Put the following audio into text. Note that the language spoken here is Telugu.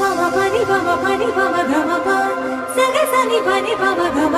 పమ పని పమ పని పమ ఘమ ప. సగ సని పని పమ ఘమ